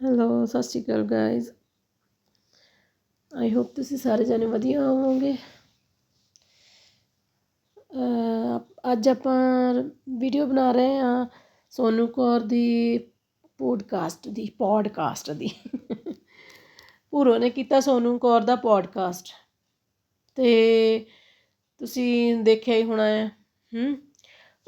Hello ਸਤਿ ਸ਼੍ਰੀ ਅਕਾਲ guys I hope ਤੁਸੀਂ ਸਾਰੇ ਜਣੇ ਵਧੀਆ ਹੋਵੋਗੇ। ਅੱਜ ਆਪਾਂ ਵੀਡੀਓ ਬਣਾ ਰਹੇ ਹਾਂ ਸੋਨੂ ਕੌਰ ਦੀ ਪੋਡਕਾਸਟ ਦੀ ਪੋਡਕਾਸਟ ਦੀ। ਪੂਰੋ ਨੇ ਕੀਤਾ ਸੋਨੂ ਕੌਰ ਦਾ ਪੋਡਕਾਸਟ ਤੇ ਤੁਸੀਂ ਦੇਖਿਆ ਹੀ ਹੋਣਾ ਹੈ। ਹੂੰ।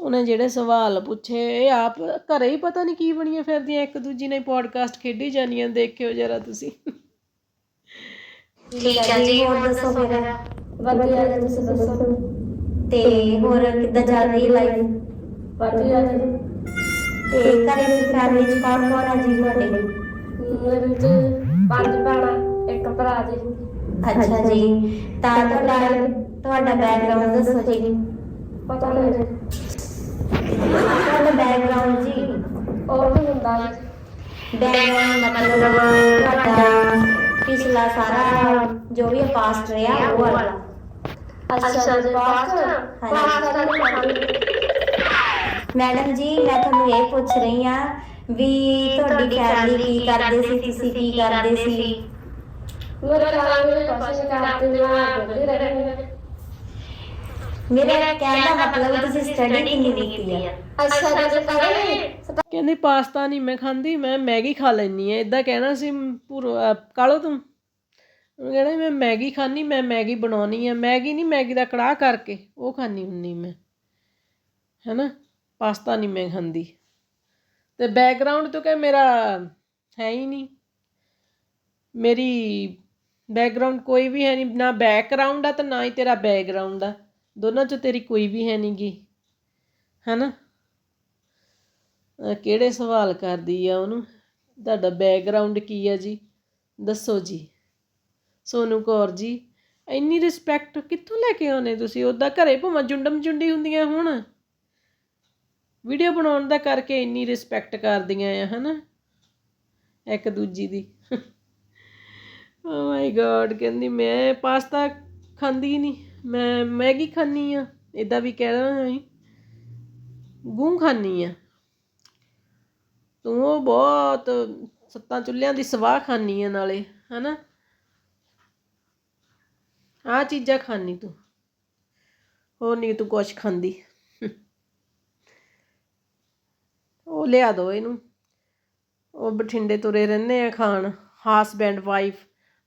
ਉਹਨੇ ਜਿਹੜੇ ਸਵਾਲ ਪੁੱਛੇ ਇਹ ਆਪ ਘਰੇ ਹੀ ਪਤਾ ਨਹੀਂ ਕੀ ਬਣੀਆਂ ਫਿਰਦੀਆਂ ਇੱਕ ਦੂਜੀ ਨੇ ਪੋਡਕਾਸਟ ਖੇਡੀ ਜਾਂਦੀਆਂ ਦੇਖਿਓ ਜਰਾ ਤੁਸੀਂ। ਠੀਕ ਹੈ ਜੀ ਹੋਰ ਦੱਸੋ ਫਿਰ? ਵਧੀਆ ਜੀ ਤੁਸੀਂ ਦੱਸੋ? ਤੇ ਹੋਰ ਕਿੱਦਾਂ ਚੱਲ ਰਹੀ ਲਾਈਫ ਵਧੀਆ ਜੀ। ਤੇ ਘਰੇ ਦੀ ਫੈਮਿਲੀ ਚ ਕੌਣ ਕੌਣ ਹੈ ਜੀ ਤੁਹਾਡੇ? ਮੇਰੇ ਵਿੱਚ ਪੰਜ ਭੈਣਾਂ ਇੱਕ ਭਰਾ ਜੀ। ਅੱਛਾ ਜੀ ਤਾਂ ਤੁਹਾਡਾ ਤੁਹਾਡਾ ਬੈਕਗ੍ਰਾਉਂਡ ਦੱਸੋ ਜੀ। ਪਤਾ ਨਹੀਂ ਜੀ। ਤੁਹਾਡਾ ਬੈਕਗ੍ਰਾਉਂਡ ਜੀ। ਉਹ ਵੀ ਹੁੰਦਾ ਜੀ? ਬੈਕਗ੍ਰਾਉਂਡ ਮਤਲਬ ਤੁਹਾਡਾ ਪਿਛਲਾ ਸਾਰਾ ਜੋ ਵੀ ਪਾਸਟ ਰਿਹਾ ਉਹ ਵਾਲਾ। ਅੱਛਾ ਜੀ ਪਾਸਟ ਹਾਂਜੀ। ਪਾਸਟ ਦਾ ਨਹੀਂ ਮੈਡਮ ਜੀ ਮੈਂ ਤੁਹਾਨੂੰ ਇਹ ਪੁੱਛ ਰਹੀ ਹਾਂ ਵੀ ਤੁਹਾਡੀ ਫੈਮਿਲੀ ਕੀ ਕਰਦੇ ਸੀ ਤੁਸੀਂ ਕੀ ਕਰਦੇ ਸੀ? ਮੇਰੇ ਫੈਮਿਲੀ ਕੁਛ ਨਹੀਂ ਕਰਦੇ ਮੈਂ ਵਿਹਲੀ ਰਹਿੰਦੀ ਮੇਰਾ ਕਹਿਣ ਦਾ ਮਤਲਬ ਤੁਸੀਂ ਸਟੱਡੀ ਕਿੰਨੀ ਕੀਤੀ ਹੈ ਅੱਛਾ ਜੀ ਪੜ੍ਹੇ ਕਹਿੰਦੀ ਪਾਸਤਾ ਨਹੀਂ ਮੈਂ ਖਾਂਦੀ ਮੈਂ ਮੈਗੀ ਖਾ ਲੈਣੀ ਐ ਇਦਾਂ ਕਹਿਣਾ ਸੀ ਪੂਰੋ ਅਹ ਕਾਲੋ ਤੂੰ? ਉਹਨੂੰ ਕਹਿਣਾ ਮੈਂ ਮੈਗੀ ਖਾਣੀ ਮੈਂ ਮੈਗੀ ਬਣਾਉਣੀ ਆ। ਮੈਗੀ ਨਹੀਂ ਮੈਗੀ ਦਾ ਕੜਾਹ ਕਰਕੇ ਉਹ ਖਾਣੀ ਹੁੰਨੀ ਮੈਂ। ਹੈਨਾ? ਪਾਸਤਾ ਨਹੀਂ ਮੈਂ ਖਾਂਦੀ। ਤੇ ਬੈਕਗ੍ਰਾਉਂਡ ਤੋਂ ਕਹੇ ਮੇਰਾ ਹੈ ਹੀ ਨਹੀਂ। ਮੇਰੀ ਬੈਕਗ੍ਰਾਉਂਡ ਕੋਈ ਵੀ ਹੈ ਨਹੀਂ ਨਾ ਬੈਕਗ੍ਰਾਉਂਡ ਆ ਤੇ ਨਾ ਹੀ ਤੇਰਾ ਬੈਕਗ੍ਰਾਉਂਡ ਆ। ਦੋਨਾਂ ਚੋਂ ਤੇਰੀ ਕੋਈ ਵੀ ਹੈ ਨਹੀਂ ਗੀ ਹੈ ਨਾ ਕਿਹੜੇ ਸਵਾਲ ਕਰਦੀ ਆ ਉਹਨੂੰ? ਤੁਹਾਡਾ ਬੈਕਗਰਾਊਂਡ ਕੀ ਆ ਜੀ? ਦੱਸੋ ਜੀ। ਸੋਨੂ ਕੌਰ ਜੀ, ਇੰਨੀ ਰਿਸਪੈਕਟ ਕਿੱਥੋਂ ਲੈ ਕੇ ਆਉਨੇ ਤੁਸੀਂ? ਉਹਦਾ ਘਰੇ ਭਾਵੇਂ ਜੁੰਡਮ ਜੁੰਡੀ ਹੁੰਦੀਆਂ ਹੁਣ। ਵੀਡੀਓ ਬਣਾਉਣ ਦਾ ਕਰਕੇ ਇੰਨੀ ਰਿਸਪੈਕਟ ਕਰਦੀਆਂ ਆ, ਹਨਾ? ਇੱਕ ਦੂਜੀ ਦੀ। ਓ ਮਾਈ ਗॉड ਕਹਿੰਦੀ ਮੈਂ ਪਾਸਤਾ ਖਾਂਦੀ ਨਹੀਂ ਮੈਂ ਮੈਗੀ ਖਾਂਦੀ ਆ ਇਦਾਂ ਵੀ ਕਹਿਣਾ ਹੈ ਗੂੰ ਖਾਂਦੀ ਆ ਤੂੰ ਉਹ ਬਹੁਤ ਸੱਤਾਂ ਚੁੱਲ੍ਹਿਆਂ ਦੀ ਸਵਾਹ ਖਾਨੀ ਆ ਨਾਲੇ, ਹਨਾ? ਆਹ ਚੀਜ਼ਾਂ ਖਾਂਦੀ ਤੂੰ। ਹੋਰ ਨਹੀਂ ਤੂੰ ਕੁਛ ਖਾਂਦੀ। ਉਹ ਲਿਆ ਦੋ ਇਹਨੂੰ। ਉਹ ਬਠਿੰਡੇ ਤੁਰੇ ਰਹਿੰਦੇ ਆ ਖਾਣ। ਹਸਬੈਂਡ ਵਾਈਫ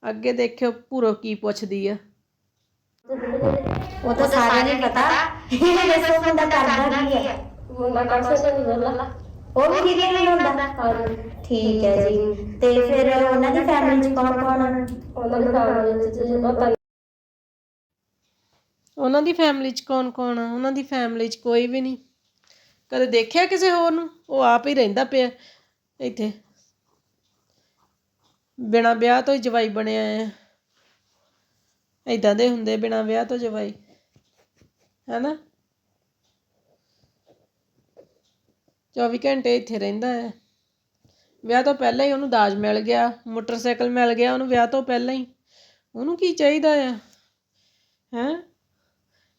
ਅੱਗੇ ਦੇਖਿਓ ਪੂਰੋ ਕੀ ਪੁੱਛਦੀ ਆ। ਉਹ ਤਾਂ ਸਾਰਿਆਂ ਨੂੰ ਪਤਾ ਇਹ ਦੱਸੋ ਬੰਦਾ ਕਰਦਾ ਕੀ ਹੈ ਮੁੰਡਾ ਕੰਮ ਸੇ ਨਹੀਂ ਵਿਹਲਾ ਉਹ ਵੀ ਕਿਹਦੇ ਨਾਲ ਹੁੰਦਾ ਹਾਂਜੀ ਠੀਕ ਹੈ ਜੀ ਤੇ ਫਿਰ ਉਹਨਾਂ ਦੀ ਫੈਮਿਲੀ ਚ ਕੌਣ ਕੌਣ ਹੈ ਉਹਨਾਂ ਦੀ ਫੈਮਿਲੀ ਵਿੱਚ ਜੀ ਪਤਾ ਨਹੀਂ ਉਹਨਾਂ ਦੀ ਫੈਮਿਲੀ 'ਚ ਕੌਣ ਕੌਣ ਆ ਉਹਨਾਂ ਦੀ ਫੈਮਿਲੀ 'ਚ ਕੋਈ ਵੀ ਨਹੀਂ ਕਦੇ ਦੇਖਿਆ ਕਿਸੇ ਹੋਰ ਨੂੰ ਉਹ ਆਪ ਹੀ ਰਹਿੰਦਾ ਪਿਆ ਇੱਥੇ ਬਿਨਾਂ ਵਿਆਹ ਤੋਂ ਹੀ ਜਵਾਈ ਬਣਿਆ ਆ ਇਦਾਂ ਦੇ ਹੁੰਦੇ ਬਿਨਾਂ ਵਿਆਹ ਤੋਂ ਜਵਾਈ। ਹੈਨਾ? 24 ਘੰਟੇ ਇੱਥੇ ਰਹਿੰਦਾ ਹੈ। ਵਿਆਹ ਤੋਂ ਪਹਿਲਾਂ ਹੀ ਉਹਨੂੰ ਦਾਜ ਮਿਲ ਗਿਆ, ਮੋਟਰਸਾਈਕਲ ਮਿਲ ਗਿਆ, ਉਹਨੂੰ ਵਿਆਹ ਤੋਂ ਪਹਿਲਾਂ ਹੀ। ਉਹਨੂੰ ਕੀ ਚਾਹੀਦਾ ਆ? ਹੈ?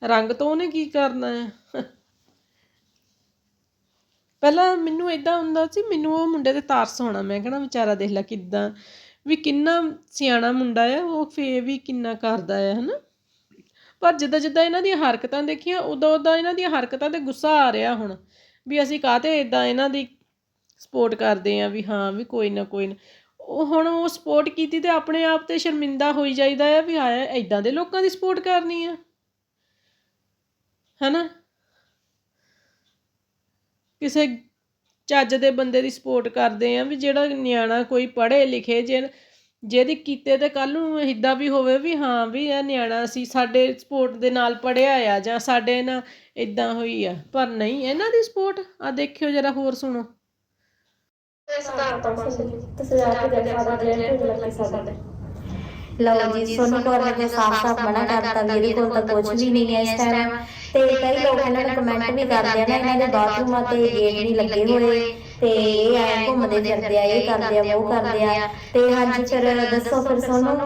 ਰੰਗ ਤੋਂ ਉਹਨੇ ਕੀ ਕਰਨਾ ਹੈ? ਪਹਿਲਾਂ ਮੈਨੂੰ ਇਦਾਂ ਹੁੰਦਾ ਸੀ, ਮੈਨੂੰ ਉਹ ਮੁੰਡੇ ਤੇ ਤਰਸ ਆਉਣਾ ਮੈਂ ਕਹਣਾ ਵਿਚਾਰਾ ਦੇਖ ਲੈ ਕਿਦਾਂ ਵੀ ਕਿੰਨਾ ਸਿਆਣਾ ਮੁੰਡਾ ਆ, ਉਹ ਫੇਰ ਵੀ ਕਿੰਨਾ ਕਰਦਾ ਆ, ਹਨਾ? ਪਰ ਜਿੱਦਾਂ ਜਿੱਦਾਂ ਇਹਨਾਂ ਦੀਆਂ ਹਰਕਤਾਂ ਦੇਖੀਆਂ, ਉਦੋਂ ਉਦੋਂ ਇਹਨਾਂ ਦੀਆਂ ਹਰਕਤਾਂ ਤੇ ਗੁੱਸਾ ਆ ਰਿਹਾ ਹੁਣ, ਵੀ ਅਸੀਂ ਕਾਹਤੇ ਇਦਾਂ ਇਹਨਾਂ ਦੀ ਸਪੋਰਟ ਕਰਦੇ ਹਾਂ ਵੀ ਹਾਂ, ਵੀ ਕੋਈ ਨਾ ਕੋਈ ਨਾ। ਉਹ ਹੁਣ ਉਹ ਸਪੋਰਟ ਕੀਤੀ ਤੇ ਆਪਣੇ ਆਪ ਤੇ ਸ਼ਰਮਿੰਦਾ ਹੋਈ ਜਾਈਦਾ ਆ ਵੀ ਹਾਏ ਇੱਦਾਂ ਦੇ ਲੋਕਾਂ ਦੀ ਸਪੋਰਟ ਕਰਨੀ ਆ। ਹਨਾ? ਕਿਸੇ ਚੱਜ ਦੇ ਬੰਦੇ ਦੀ ਸਪੋਰਟ ਕਰਦੇ ਆ ਵੀ ਜਿਹੜਾ ਨਿਆਣਾ ਕੋਈ ਪੜ੍ਹੇ ਲਿਖੇ ਜੇ, ਜਿਹਦੀ ਕੀਤੇ ਤੇ ਕੱਲ ਨੂੰ ਇਦਾਂ ਵੀ ਹੋਵੇ ਵੀ ਹਾਂ ਵੀ ਇਹ ਨਿਆਣਾ ਸੀ, ਸਾਡੇ ਸਪੋਰਟ ਦੇ ਨਾਲ ਪੜਿਆ ਆ ਜਾਂ ਸਾਡੇ ਨਾਲ ਇੱਦਾਂ ਹੋਈ ਆ, ਪਰ ਨਹੀਂ, ਇਹਨਾਂ ਦੀ ਸਪੋਰਟ ਆ ਦੇਖਿਓ ਜਰਾ ਹੋਰ ਸੁਣੋ। ਇਸ ਦਾ ਤਾਂ ਤੁਸੀਂ ਆ ਕੇ ਦੇਖਾ ਦਾ ਸਾਡੇ। ਲਓ ਜੀ, ਸੋਨੂੰ ਕੌਰ ਨੇ ਤਾਂ ਸਾਫ਼-ਸਾਫ਼ ਮਨਾ ਕਰਤਾ ਵੀ ਇਹਦੇ ਕੋਲ ਤਾਂ ਕੁਝ ਵੀ ਨਹੀਂ ਹੈ ਇਸ ਟਾਈਮ ਤੇ ਕਈ ਲੋਕ ਇਹਨਾਂ ਨੂੰ ਕਮੈਂਟ ਵੀ ਕਰਦੇ ਆ ਨਾ, ਇਹਨਾਂ ਦੇ ਬਾਥਰੂਮਾਂ ਤੇ ਗੇਟ ਨਹੀਂ ਲੱਗੇ ਹੋਏ। ਤੇ ਇਹ ਐ ਘੁੰਮਦੇ ਫਿਰਦੇ ਆ, ਇਹ ਕਰਦੇ ਆ, ਉਹ ਕਰਦੇ ਆ। ਤੇ ਹਾਂਜੀ, ਫਿਰ ਦੱਸੋ ਫਿਰ ਸੋਨੂੰ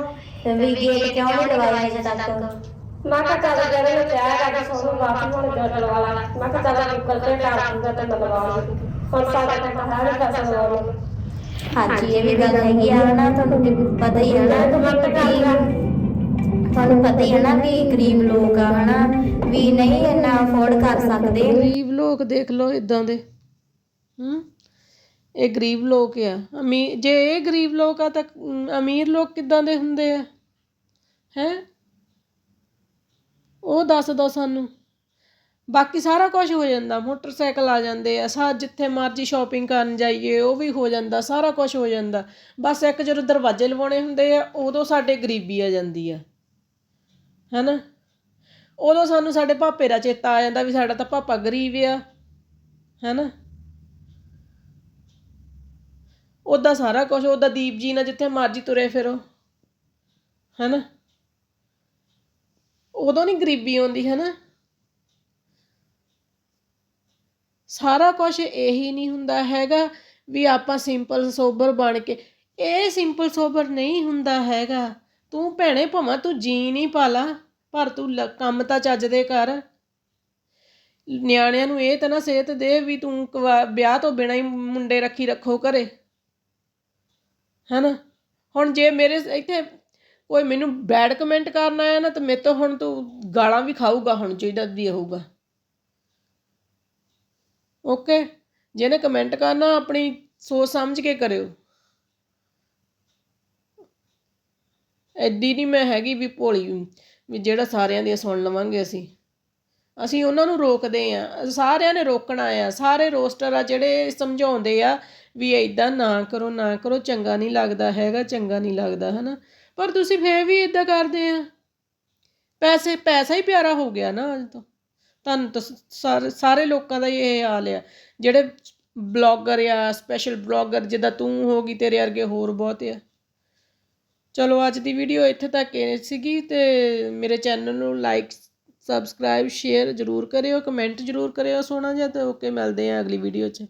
ਵੀ ਗੇਟ ਕਿਉਂ ਨਹੀਂ ਲਵਾਇਆ ਅਜੇ ਤੱਕ? ਮੈਂ ਕਿਹਾ ਚੱਲ ਜਿਹੜੇ ਨੇ ਕਿਹਾ ਹੈਗਾ ਕਿ ਸੋਨੂੰ ਵਾਪਸ ਹੁਣ ਗੱਡ ਲਵਾ ਲਾ। ਮੈਂ ਕਿਹਾ ਚੱਲ ਗੂਗਲ ਤੇ ਕਰ ਦੂੰਗਾ ਤੇ ਲਵਾ ਹੁਣ ਸਾਡੇ ਤਾਂ ਹੈ ਨਹੀਂ ਪੈਸਾ ਲਵਾਉਣ ਨੂੰ ਹਾਂਜੀ ਇਹ ਵੀ ਗੱਲ ਹੈਗੀ ਆ ਨਾ ਤੁਹਾਨੂੰ ਵੀ ਪਤਾ ਹੀ ਹੈ ਨਾ ਤੁਹਾਨੂੰ ਪਤਾ ਹੀ ਹੈ ਨਾ ਵੀ ਗਰੀਬ ਲੋਕ ਆ ਹਨਾ ਵੀ ਨਹੀਂ ਇੰਨਾ ਅਫੋਰਡ ਕਰ ਸਕਦੇ। ਗਰੀਬ ਲੋਕ ਦੇਖ ਲਓ ਇਦਾਂ ਦੇ। ਹੂੰ ਇਹ ਗਰੀਬ ਲੋਕ ਆ। ਅਮੀਰ ਜੇ ਇਹ ਗਰੀਬ ਲੋਕ ਆ ਤਾਂ ਅਮ, ਅਮੀਰ ਲੋਕ ਕਿੱਦਾਂ ਦੇ ਹੁੰਦੇ ਆ? ਹੈ? ਉਹ ਦੱਸ ਦੋ ਸਾਨੂੰ। ਬਾਕੀ ਸਾਰਾ ਕੁਝ ਹੋ ਜਾਂਦਾ, ਮੋਟਰਸਾਈਕਲ ਆ ਜਾਂਦੇ ਆ, ਸਾ ਜਿੱਥੇ ਮਰਜ਼ੀ ਸ਼ਾਪਿੰਗ ਕਰਨ ਜਾਈਏ, ਉਹ ਵੀ ਹੋ ਜਾਂਦਾ, ਸਾਰਾ ਕੁਝ ਹੋ ਜਾਂਦਾ। ਬਸ ਇੱਕ ਜਦੋਂ ਦਰਵਾਜ਼ੇ ਲਵਾਉਣੇ ਹੁੰਦੇ ਆ, ਉਦੋਂ ਸਾਡੇ ਗਰੀਬੀ ਆ ਜਾਂਦੀ ਆ। ਹੈਨਾ? ਉਦੋਂ ਸਾਨੂੰ ਸਾਡੇ ਪਾਪੇ ਦਾ ਚੇਤਾ ਆ ਜਾਂਦਾ ਵੀ ਸਾਡਾ ਤਾਂ ਪਾਪਾ ਗਰੀਬ ਆ। ਹੈਨਾ? ਉਹਦਾ ਸਾਰਾ ਕੁਝ ਉਹਦਾ ਦੀਪ ਜੀ ਨਾਲ ਜਿੱਥੇ ਮਰਜ਼ੀ ਤੁਰੇ ਫਿਰੋ। ਹੈਨਾ? ਉਦੋਂ ਨਹੀਂ ਗਰੀਬੀ ਆਉਂਦੀ, ਹੈਨਾ? ਸਾਰਾ ਕੁਝ ਇਹੀ ਨਹੀਂ ਹੁੰਦਾ ਹੈਗਾ ਵੀ ਆਪਾਂ ਸਿੰਪਲ ਸੋਬਰ ਬਣ ਕੇ। ਇਹ ਸਿੰਪਲ ਸੋਬਰ ਨਹੀਂ ਹੁੰਦਾ ਹੈਗਾ। ਤੂੰ ਭੈਣੇ, ਭਾਵੇਂ ਤੂੰ ਜੀਨ ਨਹੀਂ ਪਾ ਲਾ ਪਰ ਤੂੰ ਲ- ਕੰਮ ਤਾਂ ਚੱਜ ਦੇ ਕਰ। ਨਿਆਣਿਆਂ ਨੂੰ ਇਹ ਤਾਂ ਨਾ ਸਿਹਤ ਦੇ ਵੀ ਤੂੰ ਕਵਾ- ਵਿਆਹ ਤੋਂ ਬਿਨਾਂ ਹੀ ਮੁੰਡੇ ਰੱਖੀ ਰੱਖੋ ਘਰੇ। ਹੈਨਾ? ਹੁਣ ਜੇ ਮੇਰੇ ਇੱਥੇ ਕੋਈ ਮੈਨੂੰ ਬੈਡ ਕਮੈਂਟ ਕਰਨ ਆਇਆ ਨਾ, ਤਾਂ ਮੇਰੇ ਤੋਂ ਹੁਣ ਤੂੰ ਗਾਲਾਂ ਵੀ ਖਾਊਗਾ ਹੁਣ ਜਿਹੜਾ ਵੀ ਹੋਊਗਾ। ਓਕੇ, ਜਿਹਨੇ ਕਮੈਂਟ ਕਰਨਾ, ਆਪਣੀ ਸੋਚ ਸਮਝ ਕੇ ਕਰਿਓ। ਐਡੀ ਨਹੀਂ ਮੈਂ ਹੈਗੀ ਵੀ ਭੋਲੀ ਵੀ ਜਿਹੜਾ ਸਾਰਿਆਂ ਦੀਆਂ ਸੁਣ ਲਵਾਂਗੇ ਅਸੀਂ। ਅਸੀਂ ਉਹਨਾਂ ਨੂੰ ਰੋਕਦੇ ਆ, ਸਾਰਿਆਂ ਨੇ ਰੋਕਣਾ ਆ, ਸਾਰੇ ਰੋਸਟਰ ਆ ਜਿਹੜੇ ਸਮਝਾਉਂਦੇ ਆ ਵੀ ਇਦਾਂ ਨਾ ਕਰੋ ਨਾ ਕਰੋ, ਚੰਗਾ ਨਹੀਂ ਲੱਗਦਾ ਹੈਗਾ, ਚੰਗਾ ਨਹੀਂ ਲੱਗਦਾ, ਹਨਾ? ਪਰ ਤੁਸੀਂ ਫੇਰ ਵੀ ਇਦਾਂ ਕਰਦੇ ਆ। ਪੈਸੇ, ਪੈਸਾ ਹੀ ਪਿਆਰਾ ਹੋ ਗਿਆ ਨਾ ਅੱਜ ਤੋਂ। ਤੁਹਾਨੂੰ ਤਾਂ ਸਾਰੇ ਸਾਰੇ ਲੋਕਾਂ ਦਾ ਹੀ ਇਹ ਹਾਲ ਆ। ਜਿਹੜੇ ਬਲੌਗਰ ਆ ਸਪੈਸ਼ਲ ਬਲੌਗਰ, ਜਿੱਦਾਂ ਤੂੰ ਹੋ ਗਈ, ਤੇਰੇ ਵਰਗੇ ਹੋਰ ਬਹੁਤ ਆ। ਚਲੋ, ਅੱਜ ਦੀ ਵੀਡੀਓ ਇੱਥੇ ਤੱਕ ਹੀ ਸੀਗੀ ਤੇ ਮੇਰੇ ਚੈਨਲ ਨੂੰ ਲਾਈਕ ਸਬਸਕ੍ਰਾਈਬ ਸ਼ੇਅਰ ਜ਼ਰੂਰ ਕਰਿਓ ਕਮੈਂਟ ਜ਼ਰੂਰ ਕਰਿਓ ਸੋਹਣਾ ਜਿਹਾ ਤੇ ਓਕੇ ਮਿਲਦੇ ਆ ਅਗਲੀ ਵੀਡੀਓ 'ਚ।